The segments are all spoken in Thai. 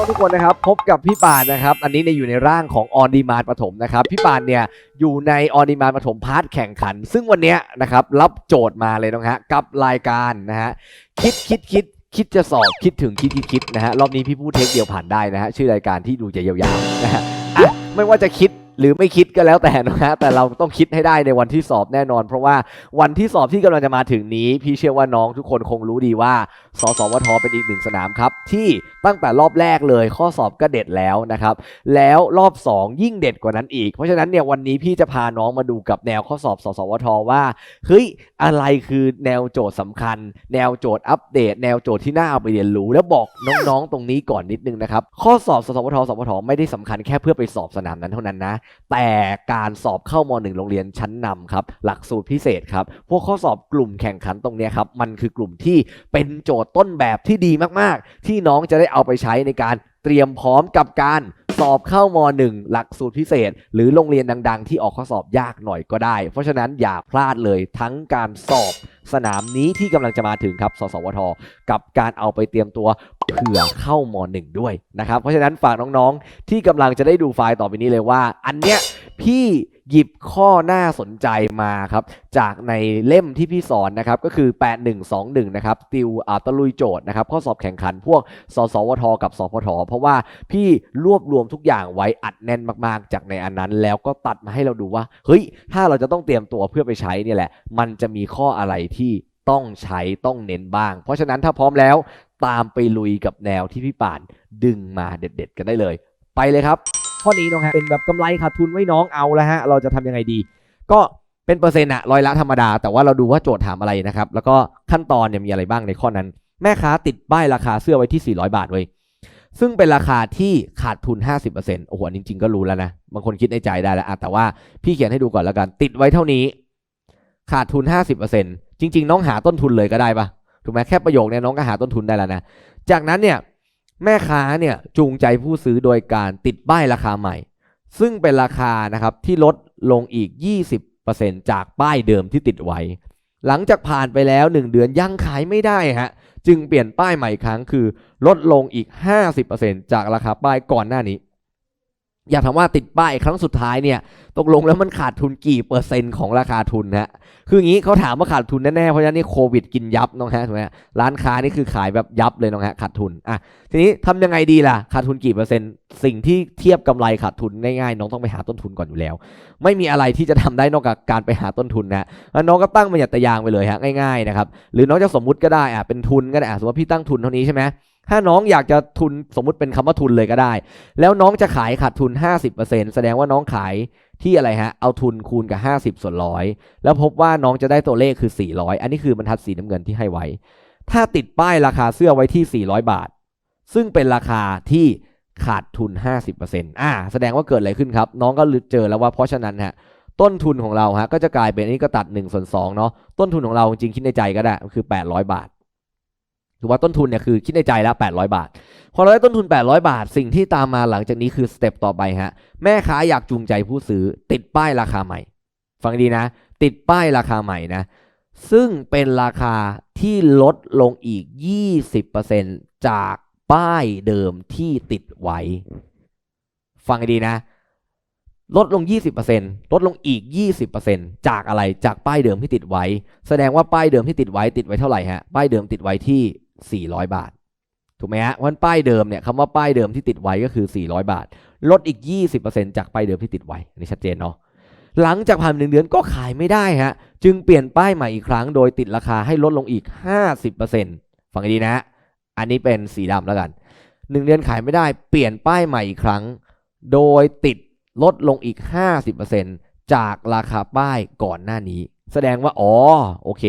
้องทุกคนนะครับ พบกับพี่ปานนะครับ อันนี้เนี่ยอยู่ในร่างของ On Demand ปฐมนะครับ พี่ปานเนี่ยอยู่ใน On Demand ปฐมพาร์ทแข่งขัน ซึ่งวันเนี้ยนะครับรับโจทย์มาเลยนะฮะกับรายการนะฮะคิดคิดคิดคิดจะสอบคิดถึงคิดคิดคิดนะฮะรอบนี้พี่พูดเทคเดียวผ่านได้นะฮะชื่อรายการที่ดูจะยาวๆนะฮะอะไม่ว่าจะคิดหรือไม่คิดก็แล้วแต่นะฮะแต่เราต้องคิดให้ได้ในวันที่สอบแน่นอน เพราะว่าวันที่สอบที่กำลังจะมาถึงนี้ พี่เชื่อว่าน้องทุกคนคงรู้ดีว่าสสวทเป็นอีกหนึ่งสนามครับ ที่ตั้งแต่รอบแรกเลยข้อสอบก็เด็ดแล้วนะครับ แล้วรอบ 2 ยิ่งเด็ดกว่านั้นอีก เพราะฉะนั้นเนี่ยวันนี้พี่จะพาน้องมาดูกับแนวข้อสอบสสวทว่าเฮ้ยอะไรคือแนวโจทย์สำคัญ แนวโจทย์อัปเดต แนวโจทย์ที่น่าเอาไปเรียนรู้ แล้วบอกน้องๆตรงนี้ก่อนนิดนึงนะครับข้อสอบสสวทสวทไม่ได้สำคัญแค่เพื่อไปสอบสนามนั้นเท่านั้นนะแต่การสอบเข้าม 1 โรงเรียนชั้นนำครับ หลักสูตรพิเศษครับ พวกข้อสอบกลุ่มแข่งขันตรงนี้ครับ มันคือกลุ่มที่เป็นโจทย์ต้นแบบที่ดีมากๆ ที่น้องจะได้เอาไปใช้ในการเตรียมพร้อมกับการ สอบเข้ามหนึ่งหลักสูตรพิเศษ หรือโรงเรียนดัง ๆ ที่ออกข้อสอบยากหน่อยก็ได้ เพราะฉะนั้นอย่าพลาดเลยทั้งการสอบสนามนี้ที่กำลังจะมาถึงครับ สสวท กับการเอาไปเตรียมตัวเผื่อเข้ามหนึ่งด้วยนะครับ เพราะฉะนั้นฝากน้องๆ ที่กำลังจะได้ดูไฟล์ต่อไปนี้เลยว่า อันเนี้ยพี่ หยิบข้อน่าสนใจมาครับ จากในเล่มที่พี่สอนนะครับ ก็คือ 8121 นะครับติวอาตลุยโจทย์นะครับ ข้อสอบแข่งขันพวก สสวท กับ สพท เพราะว่าพี่รวบรวมทุกอย่างไว้อัดแน่นมากๆ จากในอันนั้น แล้วก็ตัดมาให้เราดูว่า เฮ้ย ถ้าเราจะต้องเตรียมตัวเพื่อไปใช้เนี่ยแหละ มันจะมีข้ออะไรที่ต้องใช้ต้องเน้นบ้าง เพราะฉะนั้นถ้าพร้อมแล้ว ตามไปลุยกับแนวที่พี่ป่านดึงมาเด็ด ๆ กันได้เลย ไปเลยครับ ข้อนี้น้องฮะเป็นแบบกำไรขาดทุนไว้น้องเอาแล้วฮะเราจะทำยังไงดี ก็เป็นเปอร์เซ็นต์อะร้อยละธรรมดา แต่ว่าเราดูว่าโจทย์ถามอะไรนะครับ แล้วก็ขั้นตอนเนี่ยมีอะไรบ้างในข้อนั้น แม่ค้าติดป้ายราคาเสื้อไว้ที่ 400 บาทเว้ยซึ่งเป็นราคาที่ขาดทุน 50%โอ้โหนจริงๆก็รู้แล้วนะ บางคนคิดในใจได้แล้วแต่ว่าพี่เขียนให้ดูก่อนแล้วกัน ติดไว้เท่านี้ ขาดทุน 50%จริง ๆ น้องหาต้นทุนเลยก็ได้ปะถูกไหมแค่ประโยคเนี้ยน้องก็หาต้นทุนได้แล้วนะ จากนั้นเนี่ย แม่ค้าเนี่ยจูงใจผู้ซื้อโดยการติดป้ายราคาใหม่ ซึ่งเป็นราคานะครับที่ลดลงอีก 20%จากป้ายเดิมที่ติดไว้ หลังจากผ่านไปแล้ว 1 เดือนยังขายไม่ได้ฮะจึงเปลี่ยนป้ายใหม่ครั้งคือลดลงอีก 50%จากราคาป้ายก่อนหน้านี้ อยากถามว่าติดป้ายครั้งสุดท้ายเนี่ยตกลงแล้วมันขาดทุนกี่เปอร์เซ็นต์ของราคาทุนฮะคืออย่างนี้เขาถามว่าขาดทุนแน่ๆเพราะฉะนั้นนี่โควิดกินยับน้องฮะถูกไหมร้านค้านี่คือขายแบบยับเลยน้องฮะขาดทุนอะทีนี้ทำยังไงดีล่ะขาดทุนกี่เปอร์เซ็นต์สิ่งที่เทียบกำไรขาดทุนง่ายๆน้องต้องไปหาต้นทุนก่อนอยู่แล้ว ไม่มีอะไรที่จะทำได้นอกจากการไปหาต้นทุนนะน้องก็ตั้งบรรยัตยางไปเลยฮะง่ายๆนะครับหรือน้องจะสมมุติก็ได้อะเป็นทุนก็ได้อะสมมติว่าพี่ตั้งทุนเท่านี้ใช่ไหม ถ้าน้องอยากจะทุนสมมุติเป็นคำว่าทุนเลยก็ได้ แล้วน้องจะขายขาดทุน 50%แสดงว่าน้องขายที่อะไรฮะ เอาทุนคูณกับ 50 ส่วนร้อยแล้วพบว่าน้องจะได้ตัวเลขคือ 400 อันนี้คือบรรทัดสีน้ำเงินที่ให้ไว้ ถ้าติดป้ายราคาเสื้อไว้ที่ 400 บาท ซึ่งเป็นราคาที่ขาดทุน 50%อ่า แสดงว่าเกิดอะไรขึ้นครับ น้องก็เจอแล้วว่าเพราะฉะนั้นฮะต้นทุนของเราฮะก็จะกลายเป็นอันนี้ก็ตัด1ส่วน2เนาะต้นทุนของเราจริงคิดในใจก็ได้คือ 800 บาท ถือว่าต้นทุนเนี่ยคือคิดในใจแล้ว 800 บาท พอเราได้ต้นทุน 800 บาท สิ่งที่ตามมาหลังจากนี้คือสเต็ปต่อไปฮะ แม่ค้าอยากจูงใจผู้ซื้อติดป้ายราคาใหม่ ฟังดีนะ ติดป้ายราคาใหม่นะ ซึ่งเป็นราคาที่ลดลงอีก 20%จากป้ายเดิมที่ติดไว้ ฟังให้ดีนะ ลดลง 20%ลดลงอีก 20%จากอะไรจากป้ายเดิมที่ติดไว้ แสดงว่าป้ายเดิมที่ติดไว้ติดไว้เท่าไหร่ฮะป้ายเดิมติดไว้ที่ 400 บาท ถูกไหมฮะเพราะฉะนั้นป้ายเดิมเนี่ยคำว่าป้ายเดิมที่ติดไว้ก็คือ 400 บาท ลดอีก 20%จากป้ายเดิมที่ติดไว้อันนี้ชัดเจนเนาะหลังจากผ่านหนึ่งเดือนก็ขายไม่ได้ฮะจึงเปลี่ยนป้ายใหม่อีกครั้งโดยติดราคาให้ลดลงอีก 50%ฟังดีนะฮะอันนี้เป็นสีดำแล้วกันหนึ่งเดือนขายไม่ได้เปลี่ยนป้ายใหม่อีกครั้ง โดยติดลดลงอีก 50%จากราคาป้ายก่อนหน้านี้ แสดงว่าอ๋อโอเค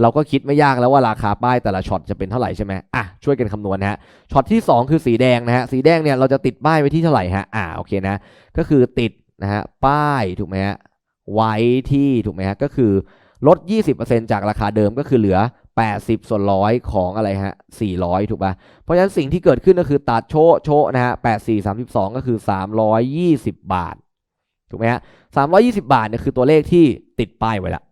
เราก็คิดไม่ยากแล้วว่าราคาป้ายแต่ละช็อตจะเป็นเท่าไหร่ใช่ไหมอะช่วยกันคำนวณนะฮะช็อตที่ 2 คือสีแดงนะฮะสีแดงเนี่ยเราจะติดป้ายไว้ที่เท่าไหร่ฮะอ่าโอเคนะ ก็คือติดนะฮะป้ายถูกไหมฮะไว้ที่ถูกไหมฮะก็คือลด 20%จากราคาเดิมก็คือเหลือ 80 ส่วนร้อยของอะไรฮะ 400 ถูกป่ะ เพราะฉะนั้นสิ่งที่เกิดขึ้นก็คือตัดโชโชะนะฮะ 84 32 ก็คือ 320 บาท ถูกไหมฮะ 320 บาทเนี่ยคือตัวเลขที่ติดป้ายไว้ละ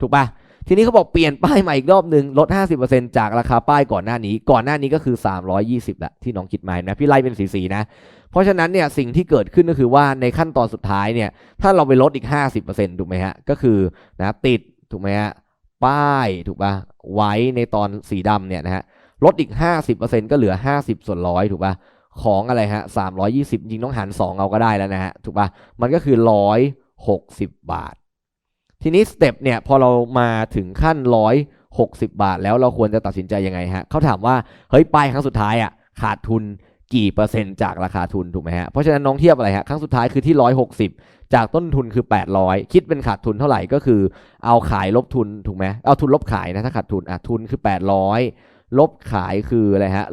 ถูกป่ะ ทีนี้เขาบอกเปลี่ยนป้ายใหม่อีกรอบหนึ่งลด 50%จากราคาป้ายก่อนหน้านี้ ก่อนหน้านี้ก็คือ 320ละที่น้องคิดมานะพี่ไล่เป็นสีๆนะ เพราะฉะนั้นเนี่ยสิ่งที่เกิดขึ้นก็คือว่าในขั้นตอนสุดท้ายเนี่ยถ้าเราไปลดอีก 50%ถูกไหมฮะก็คือนะติดถูกไหมฮะป้ายถูกปะไว้ในตอนสีดำเนี่ยนะฮะลดอีก 50%ก็เหลือ 50 ส่วนร้อยถูกปะของอะไรฮะ320 จริงต้องหาร 2 เอาก็ได้แล้วนะฮะถูกปะมันก็คือ 160 บาท ทีนี้สเต็ปเนี่ยพอเรามาถึงขั้น160บาท แล้วเราควรจะตัดสินใจยังไงฮะเขาถามว่าเฮ้ยป้ายครั้งสุดท้ายอะขาดทุนกี่เปอร์เซ็นต์จากราคาทุนถูกไหมฮะเพราะฉะนั้นน้องเทียบอะไรฮะครั้งสุดท้ายคือที่160จากต้นทุนคือ 800 คิดเป็นขาดทุนเท่าไหร่ก็คือ เอาขายลบทุนถูกไหมเอาทุนลบขายนะถ้าขาดทุนอะทุนคือ 800 ลบขายคืออะไรฮะ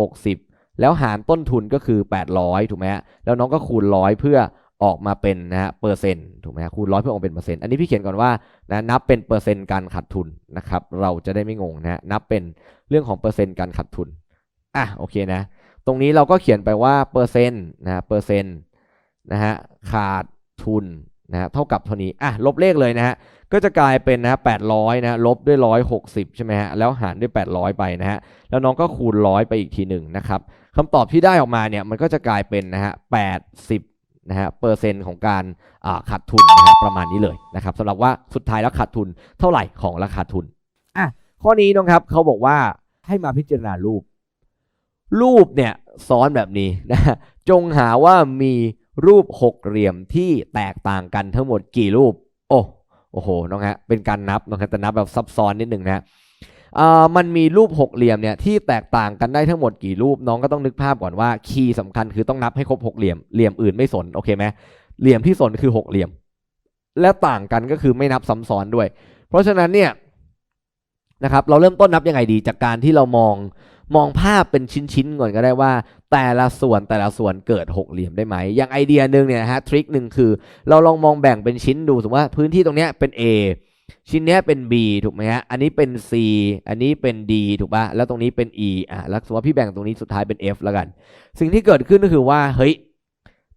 160แล้วหารต้นทุนก็คือ 800 ถูกไหมฮะแล้วน้องก็คูณร้อยเพื่อ ออกมาเป็นนะฮะเปอร์เซ็นต์ถูกไหมคูณร้อยเพื่อออกเป็นเปอร์เซ็นต์อันนี้พี่เขียนก่อนว่านะนับเป็นเปอร์เซ็นต์การขาดทุนนะครับ เราจะได้ไม่งงนะฮะนับเป็นเรื่องของเปอร์เซ็นต์การขาดทุนอะโอเคนะ ตรงนี้เราก็เขียนไปว่าเปอร์เซ็นต์นะเปอร์เซ็นต์นะฮะขาดทุนนะฮะเท่ากับเท่านี้อะลบเลขเลยนะฮะก็จะกลายเป็นนะแปดร้อยนะลบด้วยร้อยหกสิบใช่ไหมฮะแล้วหารด้วย800ไปนะฮะแล้วน้องก็คูณร้อยไปอีกทีหนึ่งนะครับคำตอบที่ได้ออกมาเนี่ยมันก็จะกลายเป็นนะฮะแปดสิบ นะฮะเปอร์เซ็นต์ของการอ่าขาดทุนนะฮะประมาณนี้เลยนะครับสำหรับว่าสุดท้ายแล้วขาดทุนเท่าไหร่ของราคาทุนอะข้อนี้น้องครับเขาบอกว่าให้มาพิจารณารูป รูปเนี่ยซ้อนแบบนี้นะฮะจงหาว่ามีรูปหกเหลี่ยมที่แตกต่างกันทั้งหมดกี่รูป โอ้โอ้โหน้องฮะเป็นการนับนะครับแต่นับแบบซับซ้อนนิดหนึ่งนะอ่า มันมีรูปหกเหลี่ยมเนี่ยที่แตกต่างกันได้ทั้งหมดกี่รูปน้องก็ต้องนึกภาพก่อนว่าคีย์สำคัญคือต้องนับให้ครบหกเหลี่ยมเหลี่ยมอื่นไม่สนโอเคไหมเหลี่ยมที่สนคือหกเหลี่ยม และต่างกันก็คือไม่นับซ้ำซ้อนด้วย เพราะฉะนั้นเนี่ยนะครับเราเริ่มต้นนับยังไงดีจากการที่เรามองมองภาพเป็นชิ้นๆก่อนก็ได้ว่า แต่ละส่วนแต่ละส่วนเกิดหกเหลี่ยมได้ไหมอย่างไอเดียหนึ่งเนี่ยนะฮะทริคหนึ่งคือ เราลองมองแบ่งเป็นชิ้นดูสมมติว่าพื้นที่ตรงเนี้ยเป็น A ชิ้นนี้เป็น B ถูกไหมฮะ อันนี้เป็น C อันนี้เป็น D ถูกปะแล้วตรงนี้เป็น E อะ แล้วสมมติว่าพี่แบ่งตรงนี้สุดท้ายเป็น F แล้วกัน สิ่งที่เกิดขึ้นก็คือว่า เฮ้ย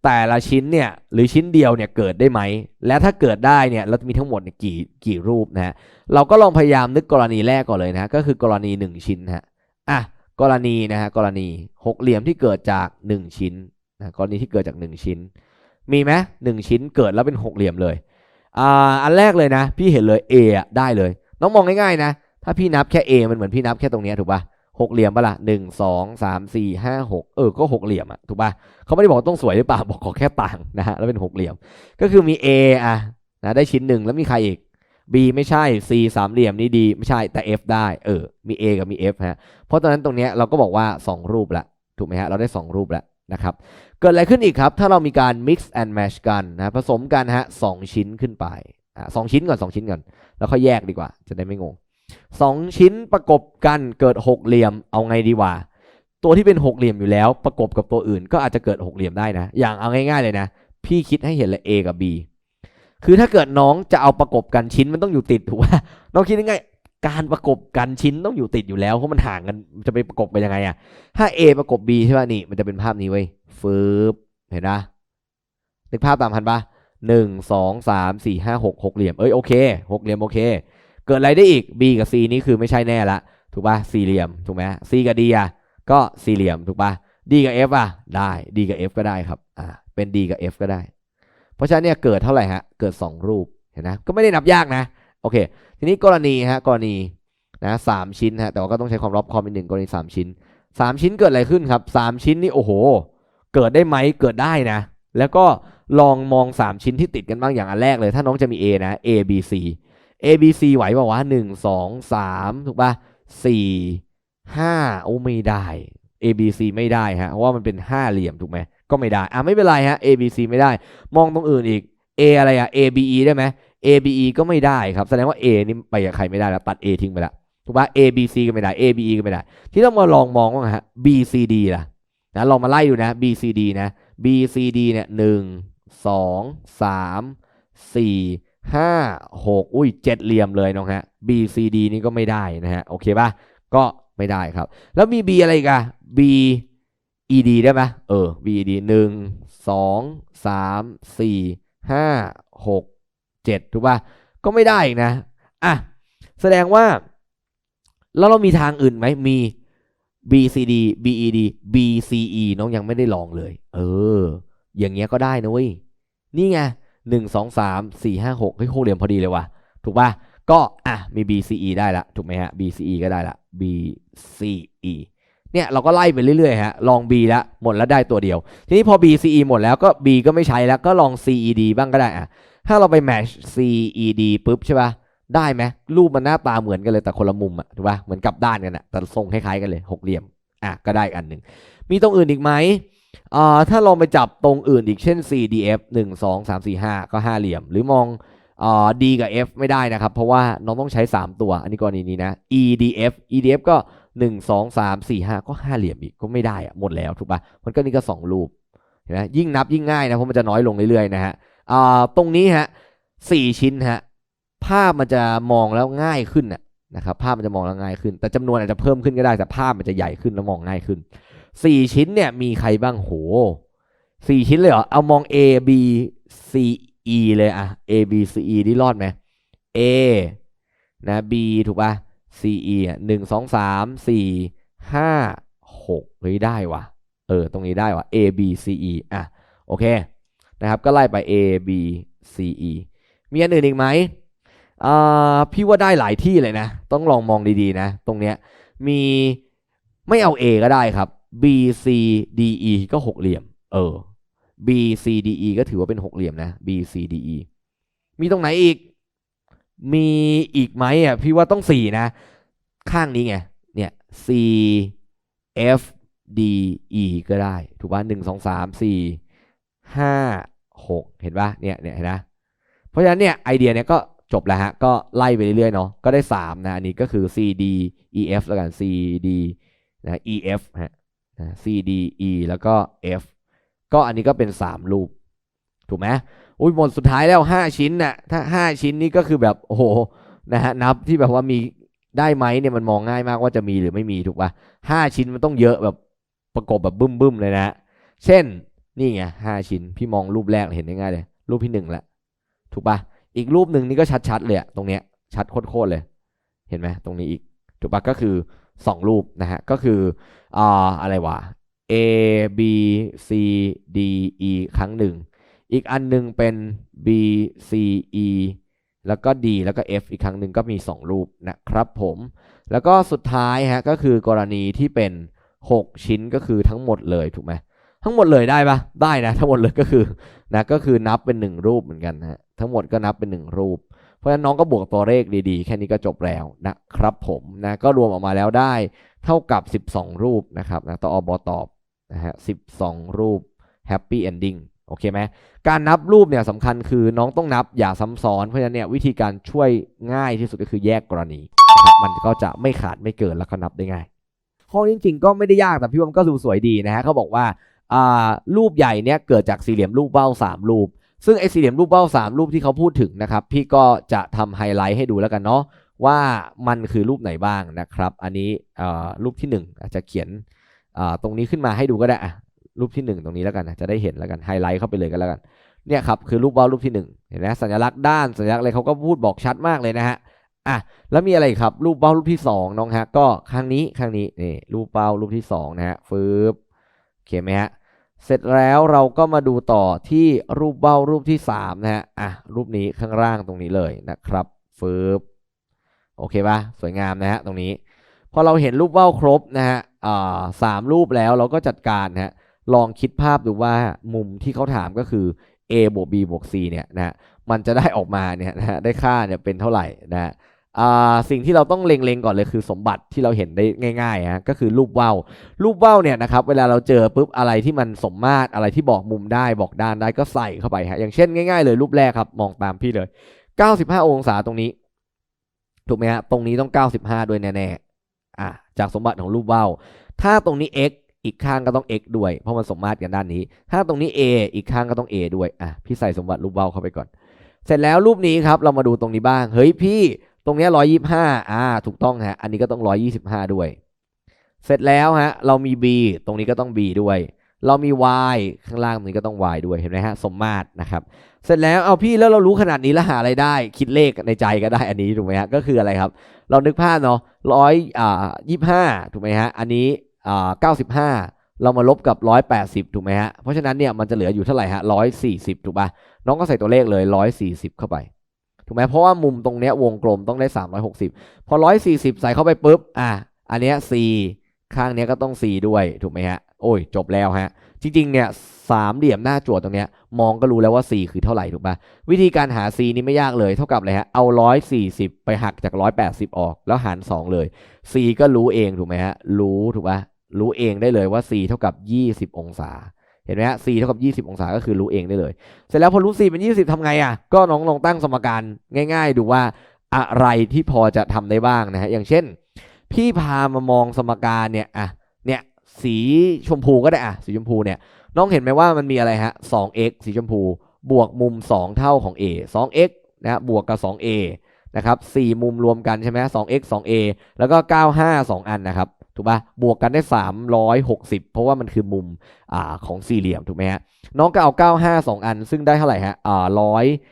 แต่ละชิ้นเนี่ย หรือชิ้นเดียวเนี่ย เกิดได้ไหม และถ้าเกิดได้เนี่ย เราจะมีทั้งหมดเนี่ยกี่ กี่รูปนะฮะ เราก็ลองพยายามนึกกรณีแรกก่อนเลยนะ ก็คือกรณีหนึ่งชิ้นฮะ อะ กรณีนะฮะ กรณีหกเหลี่ยมที่เกิดจาก 1 ชิ้นนะ กรณีที่เกิดจาก 1 ชิ้น มีไหมหนึ่งชิ้นเกิดแล้วเป็นหกเหลี่ยมเลย อ่าอันแรกเลยนะ พี่เห็นเลย A อะได้เลย น้องมองง่ายๆนะ ถ้าพี่นับแค่ A มันเหมือนพี่นับแค่ตรงนี้ถูกปะหกเหลี่ยมปะล่ะหนึ่งสองสามสี่ห้าหกเออก็หกเหลี่ยมอะถูกปะเขาไม่ได้บอกต้องสวยหรือเปล่าบอกขอแค่ต่างนะฮะแล้วเป็นหกเหลี่ยม ก็คือมี A อะนะได้ชิ้นหนึ่งแล้วมีใครอีก B ไม่ใช่ C สามเหลี่ยมนี่ดีไม่ใช่แต่ F ได้เออมี A กับมี F ฮะเพราะตอนนั้นตรงเนี้ยเราก็บอกว่า 2 รูปละถูกไหมฮะเราได้ 2 รูปล้ว นะครับ เกิดอะไรขึ้นอีกครับ ถ้าเรามีการ mix and match กันนะผสมกันฮะสชิ้นขึ้นไปสอ่าสชิ้นก่อน2ชิ้นก่อน แล้วค่อยแยกดีกว่า จะได้ไม่งง2ชิ้นประกบกันเกิดหกเหลี่ยมเอาไงดีวะตัวที่เป็นหกเหลี่ยมอยู่แล้ว ประกบกับตัวอื่น ก็อาจจะเกิดหกเหลี่ยมได้นะ อย่างเอาง่ายๆเลยนะ พี่คิดให้เห็นเลย A กับ B คือถ้าเกิดน้องจะเอาประกบกันชิ้นมันต้องอยู่ติดถูกป่ะน้องคิดยังไง การประกบกันชิ้นต้องอยู่ติดอยู่แล้วเพราะมันห่างกันจะไปประกบไปยังไงอะถ้า A ประกบ B ใช่ป่ะนี่มันจะเป็นภาพนี้เว้ยฟืบเห็นปะนึกภาพตามทันปะหนึ่งสองสามสี่ห้าหกหกเหลี่ยมเอ้ยโอเคหกเหลี่ยมโอเค เกิดอะไรได้อีก B กับ C นี่คือไม่ใช่แน่ละถูกป่ะสี่เหลี่ยมถูกไหม C กับ D อะก็สี่เหลี่ยมถูกป่ะ D กับ F อะได้ D กับ F ก็ได้ครับอ่าเป็น D กับ F ก็ได้ เพราะฉะนั้นเนี่ยเกิดเท่าไหร่ฮะเกิด 2 รูปเห็นนะก็ไม่ได้นับยากนะ โอเค ทีนี้กรณีฮะกรณีนะสามชิ้นฮะแต่ว่าก็ต้องใช้ความรอบคอบนิดหนึ่งกรณีสามชิ้นสามชิ้นเกิดอะไรขึ้นครับสามชิ้นนี่โอ้โห เกิดได้ไหมเกิดได้นะ แล้วก็ลองมองสามชิ้นที่ติดกันบ้างอย่างอันแรกเลย ถ้าน้องจะมี A นะ A B C A B C ไหวป่าวะหนึ่งสองสามถูกป่ะสี่ห้าโอ้ไม่ได้ A B C ไม่ได้ฮะเพราะว่ามันเป็นห้าเหลี่ยมถูกไหมก็ไม่ได้อะไม่เป็นไรฮะ A B C ไม่ได้ มองตรงอื่นอีก A อะไรอะ A B E ได้ไหม A B E ก็ไม่ได้ครับ แสดงว่า A นี่ไปกับใครไม่ได้แล้วตัด A ทิ้งไปแล้วถูกป่ะ A B C ก็ไม่ได้ A B E ก็ไม่ได้ ที่ต้องมาลองมองว่าฮะ B C D ล่ะนะลองมาไล่ดูนะ B C D นะ B C D เนี่ยหนึ่งสองสามสี่ห้าหกอุ้ยเจ็ดเหลี่ยมเลยน้องฮะ B C D นี่ก็ไม่ได้นะฮะโอเคป่ะก็ไม่ได้ครับ แล้วมี B อะไรกัน B E D ได้ไหมเออ B E D หนึ่งสองสามสี่ห้าหก เจ็ดถูกป่ะก็ไม่ได้อีกนะอะแสดงว่า แล้วเรามีทางอื่นไหมมี B C D B E D B C E น้องยังไม่ได้ลองเลย เออ อย่างเงี้ยก็ได้นะเว้ย นี่ไงหนึ่งสองสามสี่ห้าหกเฮ้ยโคเหลี่ยมพอดีเลยว่ะ ถูกป่ะ ก็อะมี B C E ได้ละ ถูกไหมฮะ B C E ก็ได้ละ B C E เนี่ยเราก็ไล่ไปเรื่อยๆฮะ ลอง B แล้วหมดแล้วได้ตัวเดียว ทีนี้พอ B C E หมดแล้วก็ B ก็ไม่ใช้แล้วก็ลอง C E D บ้างก็ได้อะ ถ้าเราไป match C E D ปุ๊บใช่ป่ะได้ไหมรูปมันหน้าตาเหมือนกันเลยแต่คนละมุมอะถูกป่ะเหมือนกลับด้านกันอะแต่ทรงคล้ายๆกันเลยหกเหลี่ยมอะก็ได้อันหนึ่งมีตรงอื่นอีกไหมอ่าถ้าลองไปจับตรงอื่นอีกเช่น C D F 1 2 3 4 5 ก็ห้าเหลี่ยม หรือมองอ่า D กับ F ไม่ได้นะครับ เพราะว่าน้องต้องใช้ 3 ตัว อันนี้กรณีนี้นะ E D F E D F ก็ 1 2 3 4 5 ก็ห้าเหลี่ยมอีกก็ไม่ได้อะหมดแล้วถูกป่ะมันก็นี่ก็สองรูปเห็นไหมยิ่งนับยิ่งง่ายนะเพราะมันจะน้อยลงเรื่อยๆนะฮะ อ่าตรงนี้ฮะสี่ชิ้นฮะภาพมันจะมองแล้วง่ายขึ้นนะครับภาพมันจะมองแล้วง่ายขึ้น แต่จำนวนอาจจะเพิ่มขึ้นก็ได้แต่ภาพมันจะใหญ่ขึ้นแล้วมองง่ายขึ้นสี่ชิ้นเนี่ยมีใครบ้างโหสี่ชิ้นเลยเหรอเอามอง A B C E เลยอะ A B C E นี่รอดไหม A นะ B ถูกป่ะ C E อะหนึ่งสองสามสี่ห้าหกเฮ้ยได้ว่ะ เออ ตรงนี้ได้ว่ะ A B C E อะ โอเค นะครับ ก็ไล่ไป A B C E มีอันอื่นอีกไหมอ่าพี่ว่าได้หลายที่เลยนะ ต้องลองมองดีๆนะ ตรงเนี้ยมีไม่เอา A ก็ได้ครับ B C D E ก็หกเหลี่ยม เออ B C D E ก็ถือว่าเป็นหกเหลี่ยมนะ B C D E มีตรงไหนอีก มีอีกไหมอะพี่ว่าต้องสี่นะ ข้างนี้ไง เนี่ย C F D E ก็ได้ ถูกป่ะหนึ่งสองสามสี่ ห้าหกเห็นป่ะเนี่ยเนี่ยเห็นนะเพราะฉะนั้นเนี่ยไอเดียเนี่ยก็จบแล้วฮะ ก็ไล่ไปเรื่อยๆเนาะก็ได้สามนะอันนี้ก็คือ C D E F แล้วกัน C D นะ E F ฮะนะ C D E แล้วก็ F ก็อันนี้ก็เป็น3รูป ถูกไหมอุ้ยหมดสุดท้ายแล้ว5ชิ้นน่ะถ้า5ชิ้นนี่ก็คือแบบโอ้โหนะฮะนับที่แบบว่ามีได้ไหมเนี่ยมันมองง่ายมากว่าจะมีหรือไม่มีถูกป่ะห้าชิ้นมันต้องเยอะแบบประกบแบบบึ้มๆเลยนะ เช่น นี่ไงห้าชิ้น พี่มองรูปแรกเห็นง่ายๆเลย รูปที่หนึ่งแหละถูกป่ะอีกรูปหนึ่งนี่ก็ชัดๆเลยตรงเนี้ยชัดโคตรๆเลย เห็นไหมตรงนี้อีก ถูกป่ะก็คือ2รูปนะฮะก็คืออ่าอะไรวะ A B C D E ครั้งหนึ่งอีกอันหนึงเป็น B C E แล้วก็ D แล้วก็ F อีกครั้งหนึ่งก็มี 2 รูปนะครับผม แล้วก็สุดท้ายฮะก็คือกรณีที่เป็น 6 ชิ้นก็คือทั้งหมดเลยถูกไหม ทั้งหมดเลยได้ปะได้นะทั้งหมดเลยก็คือนะก็คือนับเป็น 1 รูปเหมือนกันนะทั้งหมดก็นับเป็น 1 รูป เพราะฉะนั้นน้องก็บวกตัวเลขดีๆ แค่นี้ก็จบแล้วนะครับผมนะก็รวมออกมาแล้วได้เท่ากับ 12 รูปนะครับนะต่ออบอตอบนะฮะ12รูป Happy Ending โอเคไหมการนับรูปเนี่ยสำคัญคือน้องต้องนับอย่าซ้ำซ้อน เพราะฉะนั้นเนี่ยวิธีการช่วยง่ายที่สุดก็คือแยกกรณีนะครับมันก็จะไม่ขาดไม่เกินแล้วก็นับได้ง่ายข้อนี้จริงๆก็ไม่ได้ยากแต่พี่ว่ามันก็ดูสวยดีนะฮะเขาบอกว่า รูปใหญ่เนี่ยเกิดจากสี่เหลี่ยมรูปเบ้าสามรูป ซึ่งไอ้สี่เหลี่ยมรูปเบ้าสามรูปที่เขาพูดถึงนะครับ พี่ก็จะทำไฮไลท์ให้ดูแล้วกันเนาะว่ามันคือรูปไหนบ้างนะครับ อันนี้รูปที่หนึ่งอาจจะเขียนตรงนี้ขึ้นมาให้ดูก็ได้รูปที่หนึ่งตรงนี้แล้วกันจะได้เห็นแล้วกันไฮไลท์เข้าไปเลยกันแล้วกันเนี่ยครับคือรูปเบ้ารูปที่หนึ่งเห็นไหมสัญลักษณ์ด้านสัญลักษณ์อะไรเขาก็พูดบอกชัดมากเลยนะฮะอะแล้วมีอะไรครับ รูปเบ้ารูปที่สองน้องฮะก็ข้างนี้ข้างนี้นี่รูปเบ้ารูปที่สองนะฮะฟืบโอเคไหมฮะ เสร็จแล้วเราก็มาดูต่อที่รูปเบ้ารูปที่สามนะฮะอะรูปนี้ข้างล่างตรงนี้เลยนะครับฟืบโอเคปะสวยงามนะฮะตรงนี้พอเราเห็นรูปเบ้าครบนะฮะอ่าสามรูปแล้วเราก็จัดการนะฮะลองคิดภาพดูว่ามุมที่เขาถามก็คือ a บวก b บวก c เนี่ยนะฮะมันจะได้ออกมาเนี่ยนะฮะได้ค่าเนี่ยเป็นเท่าไหร่นะฮะ สิ่งที่เราต้องเล็งๆก่อนเลยคือสมบัติที่เราเห็นได้ง่ายๆฮะก็คือรูปเบ้ารูปเบ้าเนี่ยนะครับเวลาเราเจอปุ๊บอะไรที่มันสมมาตรอะไรที่บอกมุมได้บอกด้านได้ก็ใส่เข้าไปฮะอย่างเช่นง่ายๆเลยรูปแรกครับมองตามพี่เลย 95 องศาตรงนี้ ถูกไหมฮะตรงนี้ต้อง 95 ด้วยแน่ๆอะจากสมบัติของรูปเบ้าถ้าตรงนี้ x อีกข้างก็ต้อง x ด้วย เพราะมันสมมาตรกันด้านนี้ ถ้าตรงนี้ a อีกข้างก็ต้อง a ด้วยอะพี่ใส่สมบัติรูปเบ้าเข้าไปก่อน เสร็จแล้วรูปนี้ครับเรามาดูตรงนี้บ้างเฮ้ยพี่ ตรงเนี้ร้อยยี่ห้าอ่า ถูกต้องฮะ อันนี้ก็ต้องร้อยยี่สิบห้าด้วย เสร็จแล้วฮะ เรามี b ตรงนี้ก็ต้อง b ด้วย เรามี y ข้างล่างตรงนี้ก็ต้อง y ด้วย เห็นไหมฮะ สมมาตรนะครับ เสร็จแล้ว เอาพี่แล้วเรารู้ขนาดนี้แล้วหาอะไรได้ คิดเลขในใจก็ได้ อันนี้ถูกไหมฮะ ก็คืออะไรครับ เรานึกภาพเนาะร้อยอ่ายี่ห้าถูกไหมฮะ อันนี้อ่าเก้าสิบห้าเรามาลบกับร้อยแปดสิบถูกไหมฮะ เพราะฉะนั้นเนี่ยมันจะเหลืออยู่เท่าไหร่ฮะร้อยสี่สิบถูกป่ะ น้องก็ใส่ตัวเลขเลยร้อยสี่สิบเข้าไป ถูกไหมเพราะว่ามุมตรงเนี้ยวงกลมต้องได้ 360 พอ 140 ใส่เข้าไปปุ๊บอะอันเนี้ย c ข้างเนี้ยก็ต้อง c ด้วยถูกไหมฮะโอ้ยจบแล้วฮะ จริงๆเนี่ยสามเหลี่ยมหน้าจั่วตรงเนี้ยมองก็รู้แล้วว่า c คือเท่าไหร่ถูกปะวิธีการหา c นี่ไม่ยากเลยเท่ากับอะไรฮะเอา 140 ไปหักจาก 180 ออก แล้วหาร 2 เลย c ก็รู้เองถูกไหมฮะรู้ถูกปะรู้เองได้เลยว่า c เท่ากับ 20 องศา เห็นไหมฮะ c เท่ากับ 20 องศาก็คือรู้เองได้เลย เสร็จแล้วพอรู้ c เป็น 20ทำไงอะ ก็น้องลองตั้งสมการง่าย ๆ ดูว่าอะไรที่พอจะทำได้บ้างนะฮะ อย่างเช่น พี่พามามองสมการเนี่ยอะเนี่ยสีชมพูก็ได้อะสีชมพูเนี่ยน้องเห็นไหมว่ามันมีอะไรฮะ 2x สีชมพู บวกมุม 2 เท่าของ a 2x นะฮะบวกกับ 2a นะครับ4มุมรวมกันใช่ไหม 2x 2a แล้วก็ 95 2 อันนะครับ ถูกปะบวกกันได้ 360 เพราะว่ามันคือมุมอ่าของสี่เหลี่ยมถูกไหมฮะน้องก็เอา 95 2 อัน ซึ่งได้เท่าไหร่ฮะอ่า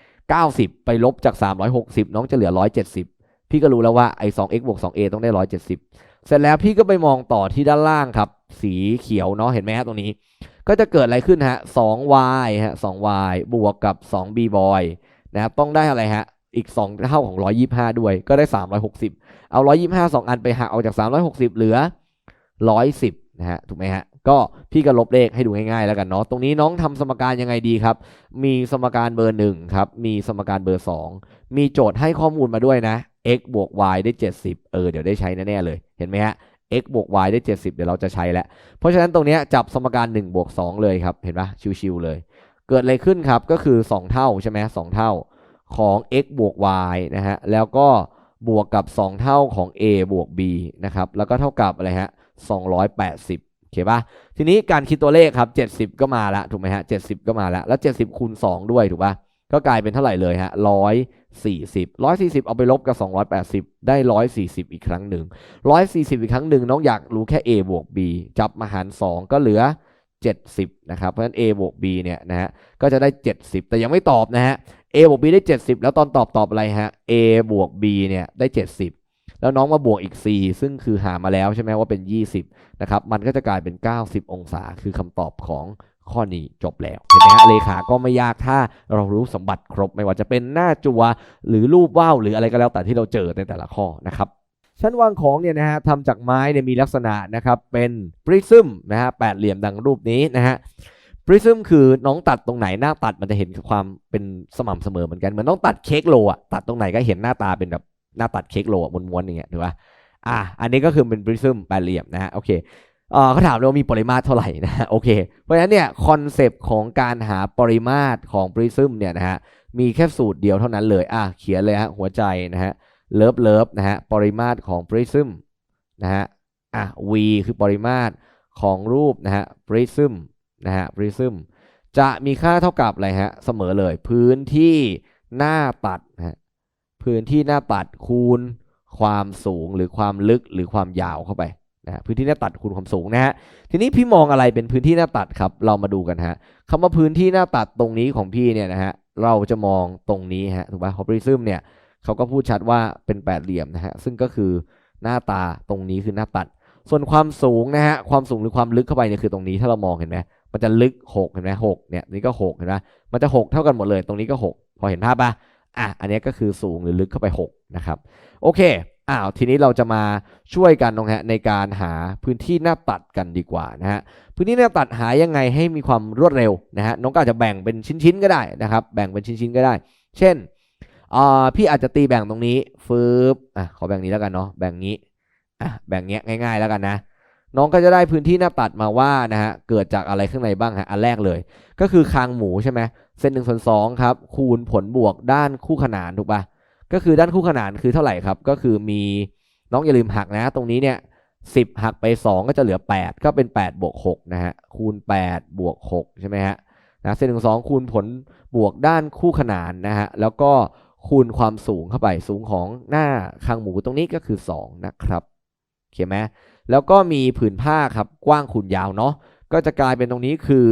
190ไปลบจาก 360 น้องจะเหลือ 170 พี่ก็รู้แล้วว่าไอ้ 2x บวก 2a ต้องได้ 170 เสร็จแล้วพี่ก็ไปมองต่อที่ด้านล่างครับ สีเขียวเนาะเห็นไหมฮะตรงนี้ ก็จะเกิดอะไรขึ้นฮะ 2y ฮะ 2y บวกกับ 2b boy นะครับต้องได้อะไรฮะอีก 2 เท่าของ 125 ด้วย ก็ได้ 360 เอา 125 2 อันไปหักออกจาก 360 เหลือ 110นะฮะถูกไหมฮะก็พี่ก็ลบเลขให้ดูง่ายๆแล้วกันเนาะตรงนี้น้องทำสมการยังไงดีครับ มีสมการเบอร์หนึ่งครับมีสมการเบอร์สองมีโจทย์ให้ข้อมูลมาด้วยนะ x บวก y ได้ 70 เออเดี๋ยวได้ใช้แน่ๆเลยเห็นไหมฮะ x บวก y ได้ 70 เดี๋ยวเราจะใช้แล้ว เพราะฉะนั้นตรงนี้จับสมการ1บวก2เลยครับ เห็นปะชิวๆเลย เกิดอะไรขึ้นครับก็คือ 2 เท่าใช่ไหม2เท่าของ x บวก y นะฮะแล้วก็บวกกับ 2 เท่าของ a บวก b นะครับแล้วก็เท่ากับอะไรฮะ 280โอเคปะทีนี้การคิดตัวเลขครับ 70 ก็มาแล้วถูกไหมฮะ 70 ก็มาแล้วแล้ว 70คูณ2ด้วยถูกปะก็กลายเป็นเท่าไหร่เลยฮะ140 140เอาไปลบกับ280ได้140อีกครั้งหนึ่ง140อีกครั้งหนึ่งน้องอยากรู้แค่ a บวก b จับมาหาร2ก็เหลือ70นะครับ เพราะฉะนั้น a บวก b เนี่ยนะฮะก็จะได้70แต่ยังไม่ตอบนะฮะ a บวก b ได้70แล้วตอนตอบตอบอะไรฮะ a บวก b เนี่ยได้70 แล้วน้องมาบวกอีก c ซึ่งคือหามาแล้วใช่ไหมว่าเป็น 20นะครับมันก็จะกลายเป็น 90 องศาคือคำตอบของข้อนี้จบแล้วเห็นไหมฮะเลขาก็ไม่ยากถ้าเรารู้สมบัติครบไม่ว่าจะเป็นหน้าจัวหรือรูปว่าวหรืออะไรก็แล้วแต่ที่เราเจอในแต่ละข้อนะครับชั้นวางของเนี่ยนะฮะทำจากไม้เนี่ยมีลักษณะนะครับเป็นปริซึมนะฮะแปดเหลี่ยมดังรูปนี้นะฮะปริซึมคือน้องตัดตรงไหนหน้าตัดมันจะเห็นความเป็นสม่ำเสมอเหมือนกันเหมือนน้องตัดเค้กโลอะตัดตรงไหนก็เห็นหน้าตาเป็นแบบ หน้าตัดเค้กโลม้วนๆอย่างเงี้ยถูกป่ะอะอันนี้ก็คือเป็นปริซึมแปดเหลี่ยมนะฮะโอเคเออเขาถามเลยว่ามีปริมาตรเท่าไหร่นะฮะโอเค เพราะฉะนั้นเนี่ยคอนเซปต์ของการหาปริมาตรของปริซึมเนี่ยนะฮะมีแค่สูตรเดียวเท่านั้นเลยอะเขียนเลยฮะหัวใจนะฮะเลิฟเลิฟนะฮะปริมาตรของ prism นะฮะอะ v คือปริมาตรของรูปนะฮะ prism นะฮะ prism จะมีค่าเท่ากับอะไรฮะเสมอเลยพื้นที่หน้าตัดนะฮะ พื้นที่หน้าตัดคูณความสูงหรือความลึกหรือความยาวเข้าไปนะฮะพื้นที่หน้าตัดคูณความสูงนะฮะทีนี้พี่มองอะไรเป็นพื้นที่หน้าตัดครับ เรามาดูกันฮะคำว่าพื้นที่หน้าตัดตรงนี้ของพี่เนี่ยนะฮะเราจะมองตรงนี้ฮะถูกป่ะเพราะ prism เนี่ยเขาก็พูดชัดว่าเป็นแปดเหลี่ยมนะฮะซึ่งก็คือหน้าตาตรงนี้คือหน้าตัด ส่วนความสูงนะฮะความสูงหรือความลึกเข้าไปเนี่ยคือตรงนี้ถ้าเรามองเห็นไหมมันจะลึก 6 เห็นไหมหกเนี่ยนี่ก็ 6 เห็นไหมมันจะ 6 เท่ากันหมดเลย ตรงนี้ก็ 6 พอเห็นภาพปะ อะอันนี้ก็คือสูงหรือลึกเข้าไป6นะครับโอเคอ้าวทีนี้เราจะมาช่วยกันนะฮะในการหาพื้นที่หน้าตัดกันดีกว่านะฮะพื้นที่หน้าตัดหายังไงให้มีความรวดเร็วนะฮะน้องก็อาจจะแบ่งเป็นชิ้นๆก็ได้นะครับ แบ่งเป็นชิ้นๆก็ได้ เช่นอ่าพี่อาจจะตีแบ่งตรงนี้ฟืบอะขอแบ่งนี้แล้วกันเนาะแบ่งนี้อะแบ่งเงี้ยง่าย ๆ แล้วกันนะ น้องก็จะได้พื้นที่หน้าตัดมาว่านะฮะเกิดจากอะไรข้างในบ้างฮะอันแรกเลย ก็คือคางหมูใช่ไหมเส้นหนึ่งส่วนสองครับคูณผลบวกด้านคู่ขนานถูกปะก็คือด้านคู่ขนานคือเท่าไหร่ครับ ก็คือมีน้องอย่าลืมหักนะ ตรงนี้เนี่ยสิบหักไปสองก็จะเหลือแปดก็เป็นแปดบวกหกนะฮะคูณแปดบวกหกใช่ไหมฮะนะเส้นหนึ่งสองคูณผลบวกด้านคู่ขนานนะฮะแล้วก็คูณความสูงเข้าไปสูงของหน้าคางหมูตรงนี้ก็คือ 2 นะครับโอเคไหม แล้วก็มีผืนผ้าครับกว้างคูณยาวเนาะก็จะกลายเป็นตรงนี้คือ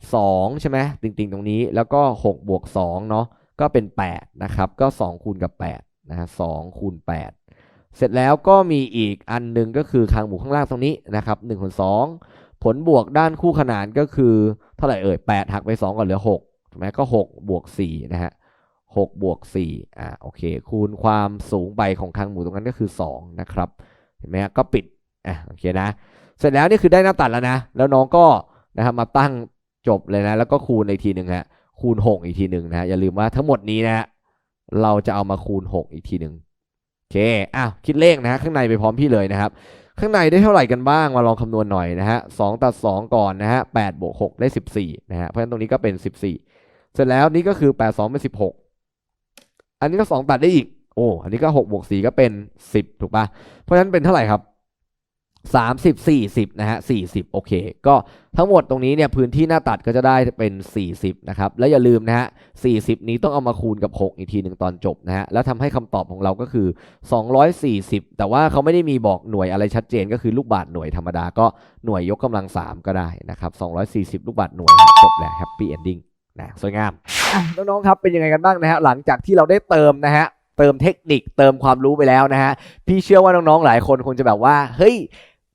2 ใช่ไหมติ่งๆ ตรงนี้แล้วก็6บวก2เนาะก็เป็น 8 นะครับ ก็ 2 คูณกับ 8 นะฮะ2คูณ 8 เสร็จแล้วก็มีอีกอันหนึงก็คือคางหมูข้างล่างตรงนี้นะครับ1คูณ2ผลบวกด้านคู่ขนานก็คือเท่าไหร่เอ่ย8หักไป 2ก็เหลือ6ถูกไหมก็ 6 บวก4นะฮะ6บวก4อ่าโอเค คูณความสูงไปของคางหมูตรงนั้นก็คือ 2 นะครับ เห็นไหมฮะก็ปิด อะโอเคนะ เสร็จแล้วนี่คือได้หน้าตัดแล้วนะ แล้วน้องก็นะครับมาตั้งจบเลยนะ แล้วก็คูณอีกทีหนึ่งฮะ คูณ 6 อีกทีหนึ่งนะฮะอย่าลืมว่าทั้งหมดนี้นะเราจะเอามาคูณ 6 อีกทีหนึ่งโอเค อ้าว คิดเลขนะฮะ ข้างในไปพร้อมพี่เลยนะครับ ข้างในได้เท่าไหร่กันบ้าง มาลองคำนวณหน่อยนะฮะสตัด 2 ก่อนนะฮะ8บวก6ได้ 14นะฮะ เพราะฉะนั้นตรงนี้ก็เป็น 14 เสร็จแล้วนี่ก็คือ 8 2 เป็น 16 อันนี้ก็ 2 ตัดได้อีก โอ้ อันนี้ก็6บวก4ก็เป็น 10 ถูกปะเพราะฉะนั้นเป็นเท่าไหร่ครับ 30 40นะฮะ40 โอเค ก็ทั้งหมดตรงนี้เนี่ยพื้นที่หน้าตัดก็จะได้เป็น 40 นะครับ แล้วอย่าลืมนะฮะ 40 นี้ต้องเอามาคูณกับ 6 อีกทีหนึ่งตอนจบนะฮะ แล้วทำให้คำตอบของเราก็คือ 240 แต่ว่าเขาไม่ได้มีบอกหน่วยอะไรชัดเจนก็คือลูกบาศก์หน่วยธรรมดาก็หน่วยยกกำลัง 3 ก็ได้นะครับ 240 ลูกบาศก์หน่วยจบแล้วแฮปปี้เอนดิ้งนะสวยงามอะน้องๆครับเป็นยังไงกันบ้างนะฮะหลังจากที่เราได้เติมนะฮะเติมเทคนิคเติมความรู้ไปแล้วนะฮะพี่เชื่อว่าน้องๆหลายคนคงจะแบบว่าเฮ้ย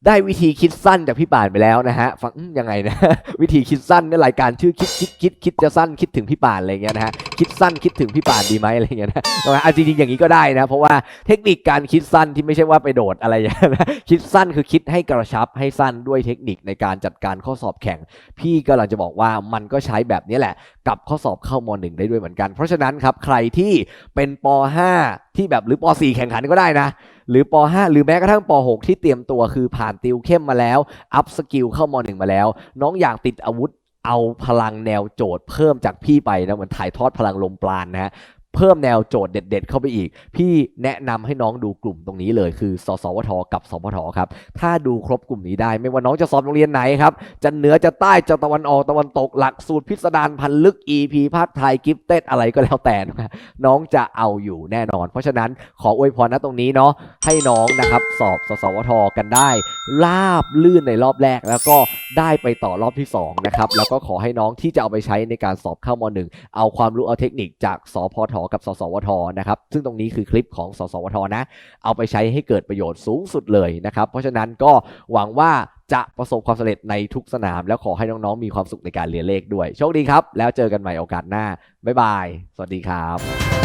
ได้วิธีคิดสั้นจากพี่ป่านไปแล้วนะฮะฟังยังไงนะ วิธีคิดสั้นเนี่ยรายการชื่อคิดคิดคิดคิดจะสั้นคิดถึงพี่ป่านอะไรเงี้ยนะฮะ คิดสั้นคิดถึงพี่ป่านดีไหมอะไรเงี้ยนะเอาจริงๆอย่างนี้ก็ได้นะ เพราะว่าเทคนิคการคิดสั้นที่ไม่ใช่ว่าไปโดดอะไรอย่างนั้นนะคิดสั้นคือคิดให้กระชับให้สั้นด้วยเทคนิคในการจัดการข้อสอบแข่ง พี่กำลังจะบอกว่ามันก็ใช้แบบนี้แหละ กับข้อสอบเข้ามหนึ่งได้ด้วยเหมือนกัน เพราะฉะนั้นครับใครที่เป็นป .5 ที่แบบหรือป .4 แข่งขันก็ได้นะหรือป .5 หรือแม้กระทั่งป .6 ที่เตรียมตัวคือผ่านติวเข้มมาแล้ว อัพสกิลเข้ามหนึ่งมาแล้ว น้องอยากติดอาวุธ เอาพลังแนวโจทย์เพิ่มจากพี่ไปนะเหมือนถ่ายทอดพลังลมปราณนะฮะ เพิ่มแนวโจทย์เด็ด ๆ เข้าไปอีก พี่แนะนำให้น้องดูกลุ่มตรงนี้เลยคือ สสวท กับสพทครับ ถ้าดูครบกลุ่มนี้ได้ ไม่ว่าน้องจะสอบโรงเรียนไหนครับ จะเหนือจะใต้จะตะวันออกตะวันตกหลักสูตรพิสดารพันลึก EP ภาคไทยกิฟเต็ดอะไรก็แล้วแต่นะน้องจะเอาอยู่แน่นอน เพราะฉะนั้นขออวยพรนะตรงนี้เนาะให้น้องนะครับสอบสสวท กันได้ราบลื่นในรอบแรก แล้วก็ได้ไปต่อรอบที่สองนะครับแล้วก็ขอให้น้องที่จะเอาไปใช้ในการสอบเข้ามหนึ่งเอาความรู้เอาเทคนิคจากสพทกับสสวทนะครับซึ่งตรงนี้คือคลิปของสสวทนะ เอาไปใช้ให้เกิดประโยชน์สูงสุดเลยนะครับเพราะฉะนั้นก็หวังว่าจะประสบความสำเร็จในทุกสนาม แล้วขอให้น้องๆมีความสุขในการเรียนเลขด้วย โชคดีครับ แล้วเจอกันใหม่โอกาสหน้าบ๊ายบาย สวัสดีครับ